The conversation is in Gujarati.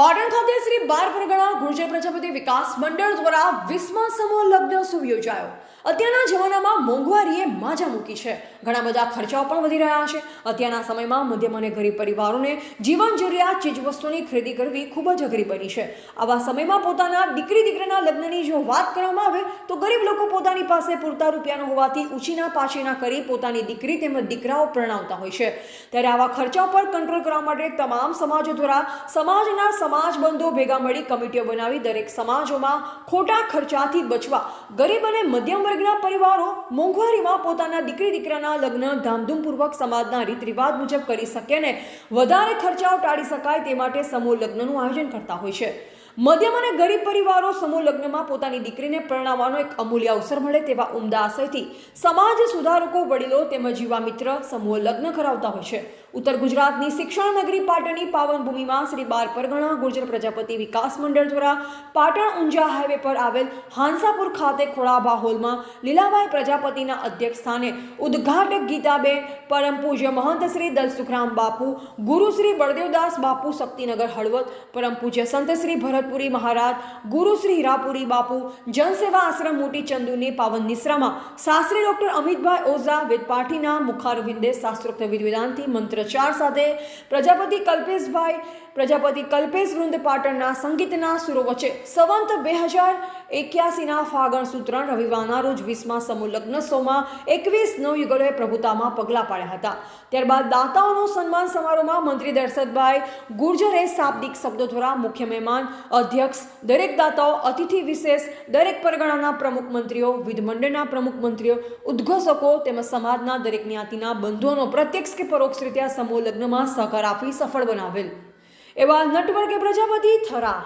પાટણ ખાતે શ્રી બાર પરગણા ગુર્જર પ્રજાપતિ વિકાસ મંડળ દ્વારા વીસમા સમૂહ લગ્ન શુભ યોજાયો. અત્યારના જમાનામાં મોંઘવારીએ માજા મૂકી છે. ઘણા બધા ખર્ચાઓ પણ વધી રહ્યા છે. અત્યારના સમયમાં મધ્યમ અને ગરીબ પરિવારોને જીવન જરૂરિયાત ચીજવસ્તુની ખરીદી કરવી ખૂબ જ અઘરી બની છે. આવા સમયમાં પોતાના દીકરી દીકરાના લગ્નની જો વાત કરવામાં આવે, તો ગરીબ લોકો પોતાની પાસે પૂરતા રૂપિયાનો હોવાથી ઉછીના પાછીના કરી પોતાની દીકરી તેમજ દીકરાઓ પરણાવતા હોય છે. ત્યારે આવા ખર્ચાઓ પર કંટ્રોલ કરવા માટે તમામ સમાજો દ્વારા સમાજના સમાજ બંધો ભેગા મળી કમિટીઓ બનાવી દરેક સમાજોમાં ખોટા ખર્ચાથી બચવા, ગરીબ અને મધ્યમ વર્ગના પરિવારો મોંઘવારીમાં પોતાના દીકરી દીકરાના લગ્ન ધામધૂમપૂર્વક સમાજના રીત રિવાજ મુજબ કરી શકે ને વધારે ખર્ચાઓ ટાળી શકાય તે માટે સમૂહ લગ્નનું આયોજન કરતા હોય છે. મધ્યમ અને ગરીબ પરિવારો સમૂહ લગ્નમાં પોતાની દીકરીને પરણાવવાનો એક અમૂલ્ય અવસર મળે તેવા ઉમદા આશયથી સમાજ સુધારકો, વડીલો તેમજ યુવા મિત્ર સમૂહ લગ્ન કરાવતા હોય છે. ઉત્તર ગુજરાતની શિક્ષણ નગરી પાટણની પાવન ભૂમિમાં શ્રી બાર પરગણા ગુર્જર પ્રજાપતિ વિકાસ મંડળ દ્વારા પાટણ ઊંઝા હાઈવે પર આવેલ હાંસાપુર ખાતે ખોળાભા હોલમાં લીલાભાઈ પ્રજાપતિના અધ્યક્ષ સ્થાને ઉદ્ઘાટક ગીતાબેન, પરમ પૂજ્ય મહંત શ્રી દલસુખરામ બાપુ, ગુરુ શ્રી બળદેવદાસ બાપુ, શક્તિનગર હળવદ, પરમ પૂજ્ય સંત શ્રી ભરતપુરી મહારાજ, ગુરુ શ્રી હીરાપુરી બાપુ, જનસેવા આશ્રમ મોટી ચંદુની પાવન નિશ્રામાં. શાસ્ત્રી ડોક્ટર અમિતભાઈ ઓઝા, વેદપાઠીના મુખારવિંદે શાસ્ત્રોક્ત વિદ્વેદાંતિ મંત્રચાર સાથે પ્રજાપતિ કલ્પેશભાઈ, પ્રજાપતિ કલ્પેશ વૃંદ પાટણના સંગીતના સુરો વચ્ચે સંવંત બે હજાર એક્યાસીના ફાગણ સૂત્રણ રવિવારના રોજ વીસમાં સમૂહ સોમાં એકવીસ નવયુગલોએ પ્રભુતામાં પગલાં પાડ્યા હતા. ત્યારબાદ દાતાઓનો સન્માન સમારોહમાં મંત્રી દર્શદભાઈ ગુર્જરે શાબ્દિક શબ્દો દ્વારા મુખ્ય મહેમાન અધ્યક્ષ, દરેક દાતાઓ, અતિથિ વિશેષ, દરેક પરગણાના પ્રમુખ મંત્રીઓ વિધમંડળના પ્રમુખ મંત્રીઓ, ઉદ્ઘોષકો તેમજ સમાજના દરેક જ્ઞાતિના બંધુઓનો પ્રત્યક્ષ કે પરોક્ષ રીતે આ સમૂહ લગ્નમાં સહકાર આપી સફળ બનાવેલ. એવા નટવર્ગે પ્રજાપતિ થરા.